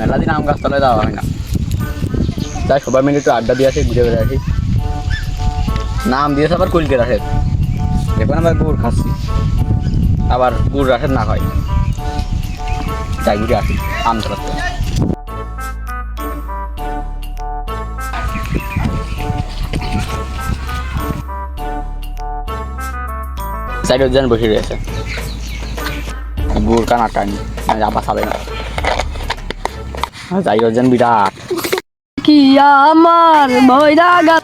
মেলা দিন আম গাছ তলায় যাওয়া হয় না। তাই সবাই মিলে একটু আড্ডা দিয়ে আসি, ঘুরে ঘুরে আসি। নাম দিয়েছে আবার কুলকে রাখে এখন আবার গুড় খাচ্ছি। আবার গুড় রাখের না হয়। তাই ঘুরে আসি, আম তলাতে সাইড জন বসে রয়েছে। গুড় কানা টানি আবার চাবে না। যাই ওজন বিরাট। কি আমার ভয়রা গা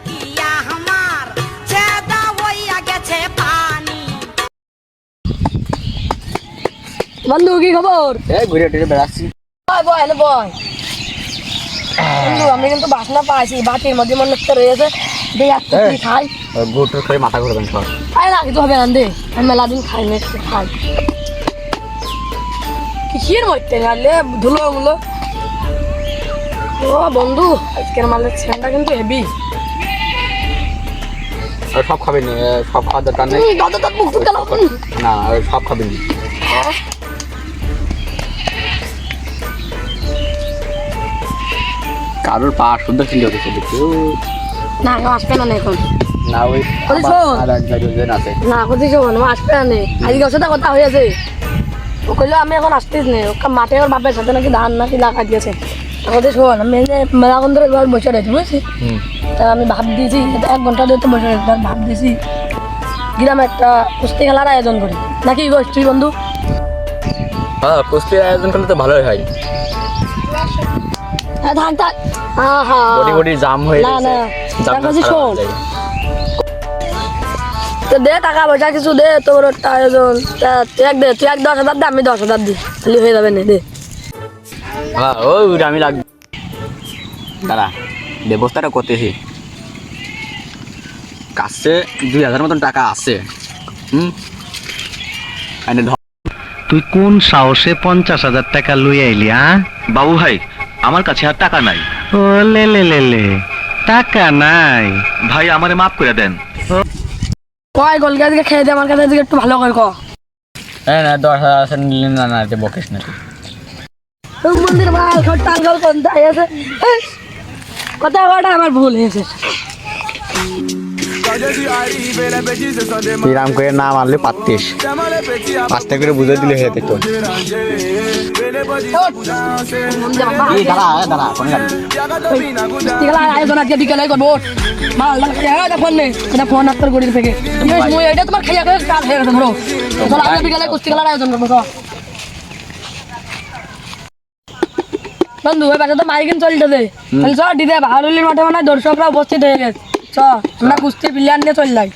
আমার চেদা হইয়া গেছে পানি। বন্ধু কি খবর? এই ঘুরে টুরে বেড়াচ্ছি। বয় বয় এনে বয়। বন্ধু আমি কিন্তু বাসনা পাইছি বাটির মধ্যে মনে হচ্ছে রয়েছে। দেখ একটা কি খাই? গুড় টুর মাথা ঘুরবেন সব। খাই না কিছু হবে না দে। আমি মেলা দিন খাই না খাই। কিসের মধ্যে ধুলো মুলো ও বন্ধু আজকের মালের ছেলেটা কিন্তু হেভি সব খাবেন নি, সব খাওয়ার দরকার নেই। না সব খাবেন। কারোর পা শুদ্ধ ছিল না আসবে না এখন। না ওই ওই আবার শোন। আর এক জায়গায় আছে। না কোথায় যাব আসবে না আজকে ওর সাথে কথা হয়েছে। ও কইলো আমি এখন আসতেছ নে ওকে মাঠে ওর বাপের সাথে নাকি ধান নাকি লাগা দিয়েছে আমাদের শোন আমি মেলা ধরে এবার বসে রয়েছে বুঝছি তা আমি ভাব দিয়েছি এটা এক ঘণ্টা ধরে তো বসে রয়েছে ভাব দিয়েছি। গ্রামে একটা কুস্তি খেলার আয়োজন করি। নাকি তুই বন্ধু? হ্যাঁ কুস্তির আয়োজন করলে তো ভালোই হয়। হ্যাঁ থাক থাক। বডি বডি জাম হয়ে না, না। জাম কাছে শোন। তো দে টাকা পয়সা কিছু দে তোর একটা আয়োজন। তুই এক দে তুই এক দশ হাজার দে আমি দশ হাজার দিই। খালি হয়ে যাবে না দে। হ্যাঁ ও আমি লাগ দাঁড়া ব্যবস্থাটা করতেছি। কাছে দুই হাজার মতন টাকা আছে। হুম? তুই কোন সাহসে পঞ্চাশ হাজার টাকা লই আইলি আ? বাবু ভাই আমার কাছে আর টাকা নাই। ও লে লে লে লে টাকা নাই। ভাই আমারে মাফ করে দেন। কয় গলকে আজকে খেয়ে দে আমার কাছে আজকে একটু ভালো করে ক। হ্যাঁ না দশ হাজার আছে নিলেন না না বকিস না। তুই। মন্দির ভালো খট টাঙ্গল কোন তাই আছে কথা কটা আমার ভুল হয়েছে। তুই রাম করে না মারলে পারতিস। পাঁচটা করে বুঝে দিলে হয়ে যেত। আয়োজন আজকে বিকেলে করব। মাল মাল ফোন নেই ফোন আপনার গড়ির থেকে। তোমার খেয়ে কাজ হয়ে গেছে ধরো। বিকেলে কুস্তি খেলার আয়োজন করব বন্ধু ওই তো মাইকিন চলতেছে তাহলে চ, দিদে বাহারুলির মাঠে মানে দর্শকরা উপস্থিত হয়ে গেছে। চ, আমরা কুস্তি প্লেয়ার নিয়ে চল যাই।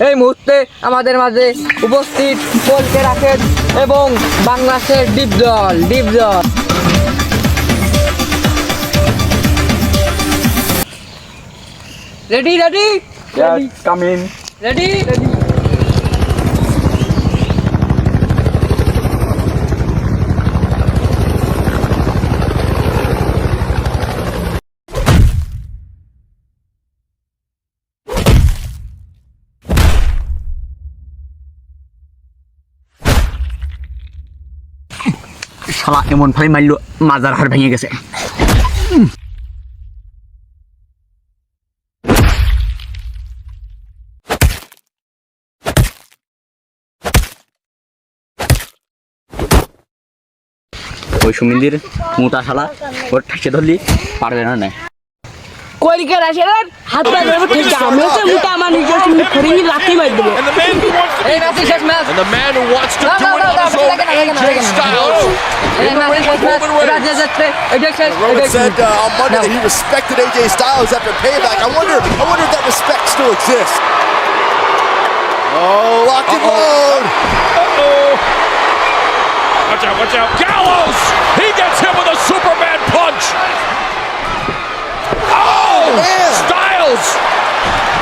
এই মুহূর্তে আমাদের মাঝে উপস্থিত বলতে রাখেন এবং বাংলাদেশের ডিপ দল ডিপ দল ready ready coming ready ready শালা এমন ভাবে মারলো মাজার হাড় ভেঙে গেছে। ওই সুমিন্দির মোটা শালা ওর ঠেসে ধরলি পারবে না না কইলকে রাশের হাত পা ধরে ঠিক আছে আমি হচ্ছে মুটা আমার নিজের তুমি ফরিঙ্গি লাথি মার দেবো এই ম্যাচে শেষ match Roman said uh, on Monday no. that he respected AJ Styles after payback. I wonder, I wonder if that respect still exists. Oh, lock and load. Uh-oh. Watch out, watch out. Gallows! He gets hit with a Superman punch. Oh, oh Styles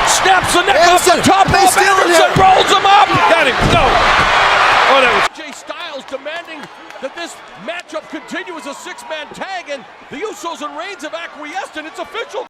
snaps the neck Anderson. off the top May of Anderson.